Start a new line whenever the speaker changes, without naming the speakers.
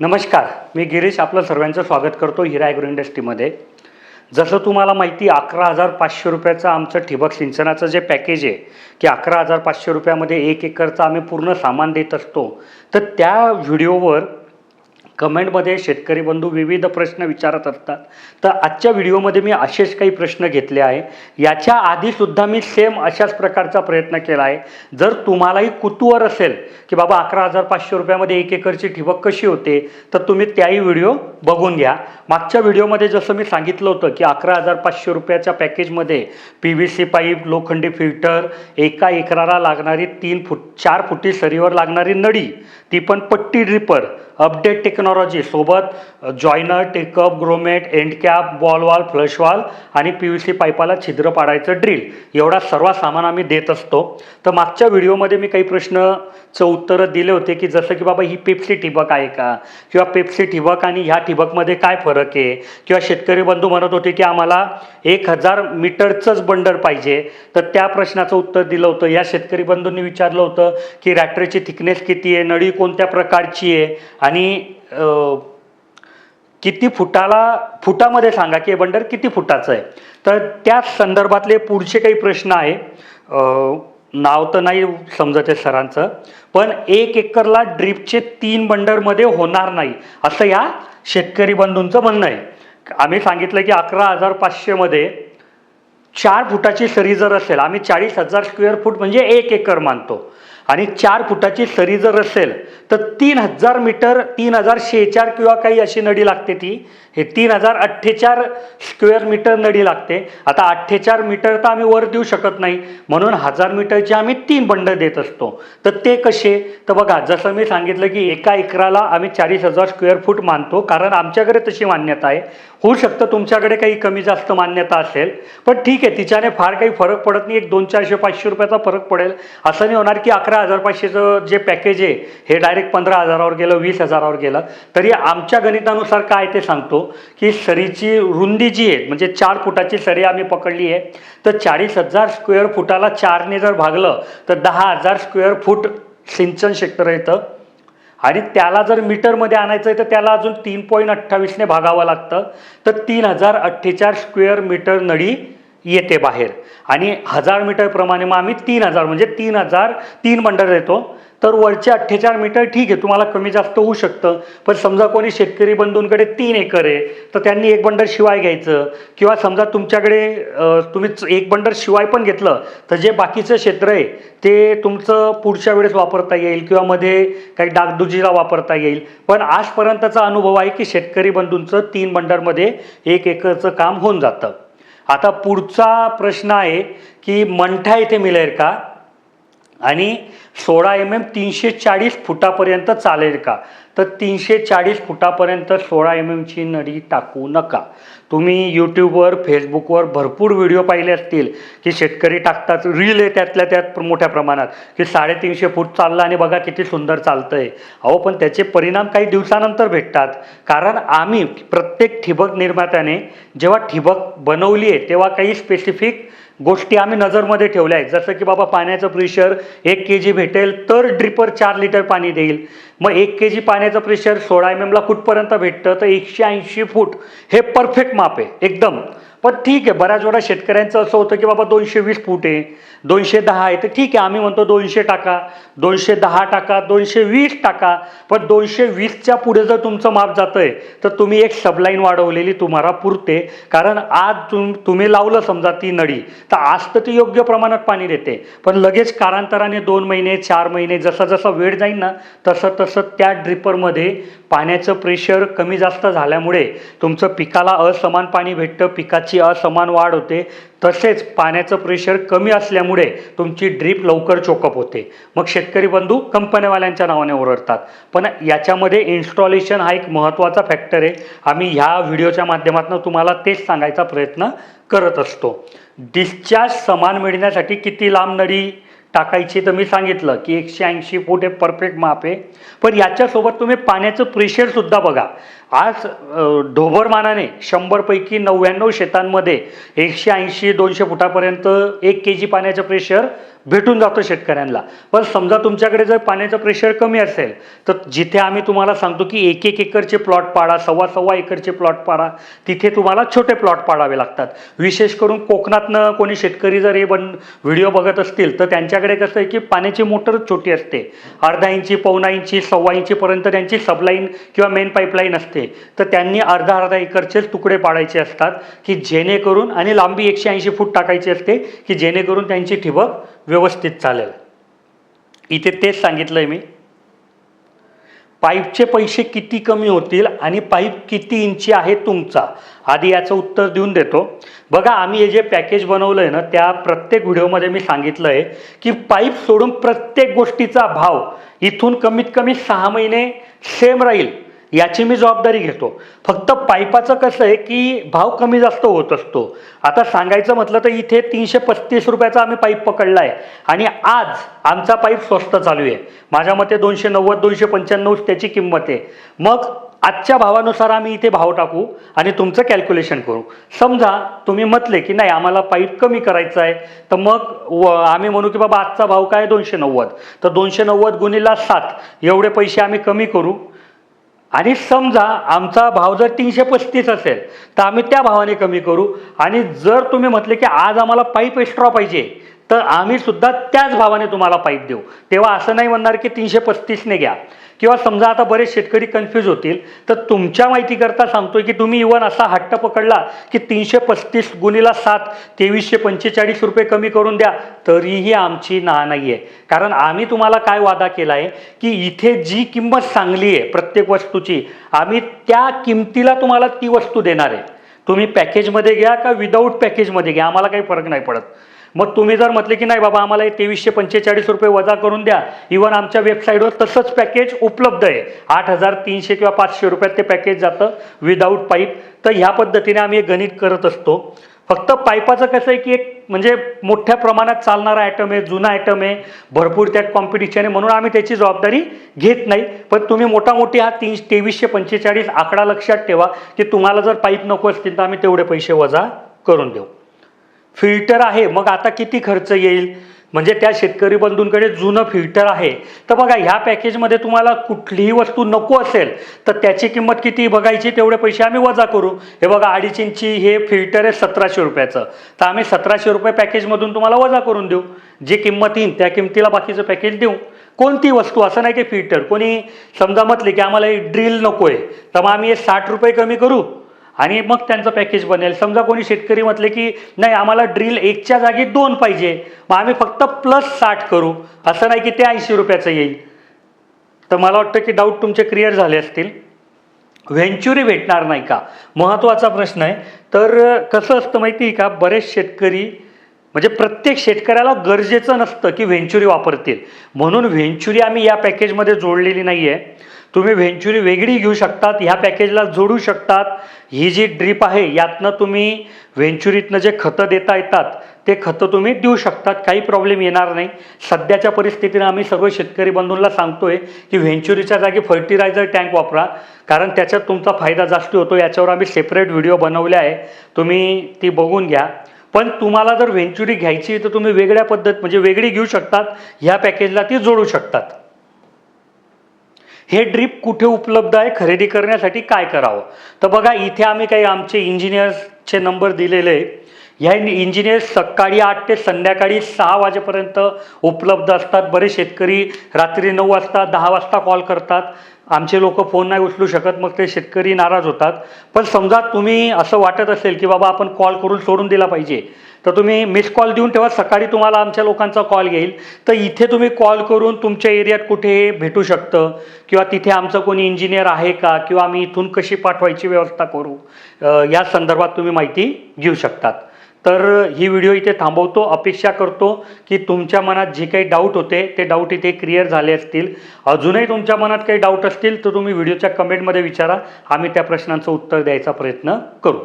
नमस्कार मी गिरीश आपलं सर्वांचं स्वागत करतो हिरा ॲग्रो इंडस्ट्रीमध्ये जसं तुम्हाला माहिती अकरा हजार पाचशे रुपयाचं आमचं ठिबक सिंचनाचं जे पॅकेज आहे की अकरा हजार पाचशे रुपयामध्ये एक एकरचं आम्ही पूर्ण सामान देत असतो तर त्या व्हिडिओवर कमेंटमध्ये शेतकरी बंधू विविध प्रश्न विचारत असतात. तर आजच्या व्हिडिओमध्ये मी असेच काही प्रश्न घेतले आहे. याच्या आधीसुद्धा मी सेम अशाच प्रकारचा प्रयत्न केला आहे. जर तुम्हालाही कुतूहल असेल की बाबा अकरा हजार पाचशे रुपयामध्ये एक एकरची ठिबक कशी होते तर तुम्ही त्याही व्हिडिओ बघून घ्या. मागच्या व्हिडिओमध्ये जसं मी सांगितलं होतं की अकरा हजार पाचशे रुपयाच्या पॅकेजमध्ये पी व्ही सी पाईप लोखंडी फिल्टर एका एकराला लागणारी तीन फूट चार फुटी सरीवर लागणारी नळी ती पण पट्टी ड्रिपर अपडेट टेक्नॉलॉजी सोबत joiner take up grommet end cap ball valve flush valve आणि पी व्ही सी पाईपाला छिद्र पाडायचं ड्रिल एवढा सर्व सामान आम्ही देत असतो. तर मागच्या व्हिडिओमध्ये मी काही प्रश्नचं उत्तरं दिले होते की जसं की बाबा ही पेप्सी ठिबक आहे का? किंवा पेप्सी ठिबक आणि ह्या ठिबकमध्ये काय फरक आहे? किंवा शेतकरी बंधू म्हणत होते की आम्हाला एक हजार मीटरचंच बंडर पाहिजे. तर त्या प्रश्नाचं उत्तर दिलं होतं. या शेतकरी बंधूंनी विचारलं होतं की रॅटरीची थिकनेस किती आहे? नळी कोणत्या प्रकारची आहे? आणि किती फुटाला फुटामध्ये सांगा की हे बंडर किती फुटाचं आहे? तर त्याच संदर्भातले पुढचे काही प्रश्न आहे. नाव तर नाही समजत आहे सरांचं पण एक एकरला ड्रीपचे तीन बंडरमध्ये होणार नाही असं या शेतकरी बंधूंचं म्हणणं आहे. आम्ही सांगितलं की अकरा हजार पाचशेमध्ये चार फुटाची सरी जर असेल आम्ही चाळीस हजार स्क्वेअर फूट म्हणजे एक एकर मानतो. आणि चार फुटाची सरी जर असेल तर तीन हजार मीटर तीन हजार शेचार किंवा काही अशी नडी लागते ती. हे तीन हजार अठ्ठेचार स्क्वेअर मीटर नडी लागते. आता अठ्ठेचार मीटर तर आम्ही वर देऊ शकत नाही. म्हणून हजार मीटरचे आम्ही तीन बंड देत असतो. तर ते कसे? तर बघा जसं मी सांगितलं की एका एकराला आम्ही चाळीस हजार स्क्वेअर फूट मानतो कारण आमच्याकडे तशी मान्यता आहे. होऊ शकतं तुमच्याकडे काही कमी जास्त मान्यता असेल पण ठीक आहे तिच्याने फार काही फरक पडत नाही एक दोन चारशे पाचशे रुपयाचा फरक पडेल. असं नाही होणार की अकरा हजार पाचशेचं जे पॅकेज आहे हे डायरेक्ट पंधरा हजारावर गेलं वीस हजारावर गेलं. तरी आमच्या गणितानुसार काय ते सांगतो की सरीची रुंदी जी आहे म्हणजे चार फुटाची सरी आम्ही पकडली आहे तर चाळीस हजार स्क्वेअर फुटाला चारने जर भागलं तर दहा हजार स्क्वेअर फूट सिंचन क्षेत्र येतं. आणि त्याला जर मीटरमध्ये आणायचं आहे तर त्याला अजून तीन पॉईंट अठ्ठावीसने भागावं लागतं. तर तीन हजार अठ्ठेचाळीस स्क्वेअर मीटर नळी येते बाहेर. आणि हजार मीटरप्रमाणे मग आम्ही तीन हजार म्हणजे तीन हजार तीन मंडळ देतो तर वरचे अठ्ठेचाळ मीटर ठीक आहे तुम्हाला कमी जास्त होऊ शकतं. पण समजा कोणी शेतकरी बंधूंकडे तीन एकर आहे तर त्यांनी एक बंडर शिवाय घ्यायचं. किंवा समजा तुमच्याकडे तुम्ही एक बंडर शिवाय पण घेतलं तर जे बाकीचं क्षेत्र आहे ते तुमचं पुढच्या वेळेस वापरता येईल किंवा मध्ये काही डागडुजीला वापरता येईल. पण आजपर्यंतचा अनुभव आहे की शेतकरी बंधूंचं तीन बंडरमध्ये एक एकरचं काम होऊन जातं. आता पुढचा प्रश्न आहे की मंठा येथे मिळेल का? आणि सोळा एम एम तीनशे चाळीस फुटापर्यंत चालेल का? तर तीनशे चाळीस फुटापर्यंत सोळा एम एमची नळी टाकू नका. तुम्ही यूट्यूबवर फेसबुकवर भरपूर व्हिडिओ पाहिले असतील की शेतकरी टाकतात रील आहे त्यातल्या त्यात मोठ्या प्रमाणात की साडेतीनशे फूट चाललं आणि बघा किती सुंदर चालतं आहे अहो पण त्याचे परिणाम काही दिवसानंतर भेटतात. कारण आम्ही प्रत्येक ठिबक निर्मात्याने जेव्हा ठिबक बनवली आहे तेव्हा काही स्पेसिफिक गोष्टी आम्ही नजरमध्ये ठेवल्या आहेत. जसं की बाबा पाण्याचं प्रेशर एक के जी भेटेल तर ड्रिपर चार लिटर पाणी देईल. मग एक के जी पाण्याचं प्रेशर सोळा एम एमला कुठपर्यंत भेटतं तर एकशे ऐंशी फूट हे परफेक्ट माप आहे एकदम. पण ठीक आहे बऱ्याच वेळा शेतकऱ्यांचं असं होतं की बाबा दोनशे वीस फूट आहे दोनशे दहा आहे तर ठीक आहे आम्ही म्हणतो दोनशे टाका दोनशे दहा टाका दोनशे वीस टाका पण दोनशे वीसच्या पुढे जर तुमचं माप जातं आहे तर तुम्ही एक सबलाईन वाढवलेली तुम्हाला पुरते. कारण आज तुम तुम्ही लावलं समजा ती नळी तर आज तर ती योग्य प्रमाणात पाणी देते. पण लगेच कालांतराने दोन महिने चार महिने जसा जसा वेळ जाईल ना तसं तसं त्या ड्रिपरमध्ये पाण्याचं प्रेशर कमी जास्त झाल्यामुळे तुमचं पिकाला असमान पाणी भेटतं पिकाची असमान वाढ होते तसेच पाण्याचं प्रेशर कमी असल्यामुळे तुमची ड्रीप लवकर चोकअप होते. मग शेतकरी बंधू कंपन्यावाल्यांच्या नावाने ओरडतात. पण याच्यामध्ये इन्स्टॉलेशन हा एक महत्त्वाचा फॅक्टर आहे. आम्ही ह्या व्हिडिओच्या माध्यमातून तुम्हाला तेच सांगायचा प्रयत्न करत असतो. डिस्चार्ज समान मिळण्यासाठी किती लांब नळी टाकायची तर मी सांगितलं की एकशे ऐंशी फूट हे परफेक्ट माप आहे. पण याच्यासोबत तुम्ही पाण्याचं प्रेशरसुद्धा बघा. आज ढोबरमानाने शंभरपैकी नव्याण्णव शेतांमध्ये एकशे ऐंशी दोनशे फुटापर्यंत एक के जी पाण्याचं प्रेशर भेटून जातो शेतकऱ्यांना. पण समजा तुमच्याकडे जर पाण्याचं प्रेशर कमी असेल तर जिथे आम्ही तुम्हाला सांगतो की एक एक एकरचे प्लॉट पाडा सव्वा सव्वा एकरचे प्लॉट पाडा तिथे तुम्हाला छोटे प्लॉट पाडावे लागतात. विशेष करून कोकणातनं कोणी शेतकरी जर हे बन व्हिडिओ बघत असतील तर त्यांच्याकडे कसं आहे की पाण्याची मोटरच छोटी असते. अर्धा इंची पावणा इंची सव्वा इंचीपर्यंत त्यांची सबलाईन किंवा मेन पाईपलाईन असते. तर त्यांनी अर्धा अर्धा एकरचेच तुकडे पाडायचे असतात की जेणेकरून आणि लांबी एकशे ऐंशी फूट टाकायची असते की जेणेकरून त्यांची ठिबक व्यवस्थित चालेल. इथे तेच सांगितलं आहे मी. पाईपचे पैसे किती कमी होतील आणि पाईप किती इंची आहे तुमचा? आधी याचं उत्तर देऊन देतो. बघा आम्ही हे जे पॅकेज बनवलं आहे ना त्या प्रत्येक व्हिडिओमध्ये मी सांगितलं आहे की पाईप सोडून प्रत्येक गोष्टीचा भाव इथून कमीत कमी सहा महिने सेम राहील. याची मी जबाबदारी घेतो. फक्त पाईपाचं कसं आहे की भाव कमी जास्त होत असतो. आता सांगायचं म्हटलं तर इथे तीनशे पस्तीस रुपयाचा आम्ही पाईप पकडला आहे आणि आज आमचा पाईप स्वस्त चालू आहे. माझ्या मते दोनशे नव्वद दोनशे पंच्याण्णव त्याची किंमत आहे. मग आजच्या भावानुसार आम्ही इथे भाव टाकू आणि तुमचं कॅल्क्युलेशन करू. समजा तुम्ही म्हटले की नाही आम्हाला पाईप कमी करायचं आहे तर मग व आम्ही म्हणू की बाबा आजचा भाव काय दोनशे नव्वद? तर दोनशे नव्वद गुणिला सात एवढे पैसे आम्ही कमी करू. आणि समजा आमचा भाव जर तीनशे पस्तीस असेल तर आम्ही त्या भावाने कमी करू. आणि जर तुम्ही म्हटले की आज आम्हाला पाईप एक्स्ट्रा पाहिजे तर आम्ही सुद्धा त्याच भावाने तुम्हाला पाईप देऊ. तेव्हा असं नाही म्हणणार की तीनशे पस्तीसने घ्या. किंवा समजा आता बरेच शेतकरी कन्फ्यूज होतील तर तुमच्या माहितीकरता सांगतोय की तुम्ही इवन असा हट्ट पकडला की तीनशे पस्तीस गुणीला सात तेवीसशे पंचेचाळीस रुपये कमी करून द्या तरीही आमची ना नाही आहे कारण आम्ही तुम्हाला काय वादा केला आहे की इथे जी किंमत चांगली आहे प्रत्येक वस्तूची आम्ही त्या किमतीला तुम्हाला ती वस्तू देणार आहे. तुम्ही पॅकेजमध्ये घ्या का विदाऊट पॅकेजमध्ये घ्या आम्हाला काही फरक नाही पडत. मग तुम्ही जर म्हटले की नाही बाबा आम्हाला हे तेवीसशे पंचेचाळीस रुपये वजा करून द्या. इवन आमच्या वेबसाईटवर तसंच पॅकेज उपलब्ध आहे. आठ हजार तीनशे किंवा पाचशे रुपयात ते पॅकेज जातं विदाऊट पाईप तर ह्या पद्धतीने आम्ही एक गणित करत असतो. फक्त पाईपाचं कसं आहे की एक म्हणजे मोठ्या प्रमाणात चालणारा आयटम आहे जुना आयटम आहे भरपूर त्यात कॉम्पिटिशन आहे म्हणून आम्ही त्याची जबाबदारी घेत नाही. पण तुम्ही मोठा मोठी हा तीन तेवीसशे पंचेचाळीस आकडा लक्षात ठेवा की तुम्हाला जर पाईप नको असतील तर आम्ही तेवढे पैसे वजा करून देऊ. फिल्टर आहे. मग आता किती खर्च येईल? म्हणजे त्या शेतकरी बंधूंकडे जुनं फिल्टर आहे. तर बघा ह्या पॅकेजमध्ये तुम्हाला कुठलीही वस्तू नको असेल तर त्याची किंमत किती बघायची तेवढे पैसे आम्ही वजा करू. हे बघा अडीच इंची हे फिल्टर आहे सतराशे रुपयाचं. तर आम्ही सतराशे रुपये पॅकेजमधून तुम्हाला वजा करून देऊ. जी किंमत येईल त्या किमतीला बाकीचं पॅकेज देऊ. कोणती वस्तू? असं नाही की फिल्टर. कोणी समजा म्हटले की आम्हाला ड्रिल नको आहे तर मग आम्ही हे साठ रुपये कमी करू. आणि मग त्यांचं पॅकेज बनेल. समजा कोणी शेतकरी म्हटले की नाही आम्हाला ड्रिल एकच्या जागी दोन पाहिजे. मग आम्ही फक्त प्लस साठ करू. असं नाही की ते ऐंशी रुपयाचं येईल. तर मला वाटतं की डाऊट तुमचे क्लिअर झाले असतील. व्हेंचुरी भेटणार नाही का? महत्त्वाचा प्रश्न आहे. तर कसं असतं माहिती आहे का? बरेच शेतकरी म्हणजे प्रत्येक शेतकऱ्याला गरजेचं नसतं की व्हेंचुरी वापरतील. म्हणून व्हेंचुरी आम्ही या पॅकेजमध्ये जोडलेली नाही आहे तुम्ही व्हेंचुरी वेगळी घेऊ शकतात ह्या पॅकेजला जोडू शकतात. ही जी ड्रीप आहे यातनं तुम्ही व्हेंचुरीतनं जे खतं देता येतात ते खतं तुम्ही देऊ शकतात काही प्रॉब्लेम येणार नाही. सध्याच्या परिस्थितीनं आम्ही सर्व शेतकरी बंधूंना आहे की व्हेंचुरीच्या जागी फर्टिलायझर टँक वापरा कारण त्याच्यात तुमचा फायदा जास्त होतो. याच्यावर आम्ही सेपरेट व्हिडिओ बनवले आहे. तुम्ही ती बघून घ्या. पण तुम्हाला जर व्हेंचुरी घ्यायची तर तुम्ही वेगळ्या पद्धत म्हणजे वेगळी घेऊ शकतात ह्या पॅकेजला ती जोडू शकतात. हे ड्रीप कुठे उपलब्ध आहे खरेदी करण्यासाठी काय करावं? तर बघा इथे आम्ही काही आमचे इंजिनियर्सचे नंबर दिलेले आहे ह्या इंजिनियर्स सकाळी आठ ते संध्याकाळी सहा वाजेपर्यंत उपलब्ध असतात. बरेच शेतकरी रात्री नऊ वाजता दहा वाजता कॉल करतात. आमचे लोक फोन नाही उचलू शकत मग ते शेतकरी नाराज होतात. पण समजा तुम्ही असं वाटत असेल की बाबा आपण कॉल करून सोडून दिला पाहिजे तर तुम्ही मिस कॉल देऊन तेव्हा सकाळी तुम्हाला आमच्या लोकांचा कॉल येईल. तर इथे तुम्ही कॉल करून तुमच्या एरियात कुठे भेटू शकतं? किंवा तिथे आमचं कोणी इंजिनियर आहे का? किंवा आम्ही इथून कशी पाठवायची व्यवस्था करू? या संदर्भात तुम्ही माहिती घेऊ शकतात. तर ही व्हिडिओ इथे थांबवतो. अपेक्षा करतो की तुमच्या मनात जे काही डाऊट होते ते डाऊट इथे क्लिअर झाले असतील. अजूनही तुमच्या मनात काही डाऊट असतील तर तुम्ही व्हिडिओच्या कमेंटमध्ये विचारा. आम्ही त्या प्रश्नांचं उत्तर द्यायचा प्रयत्न करू.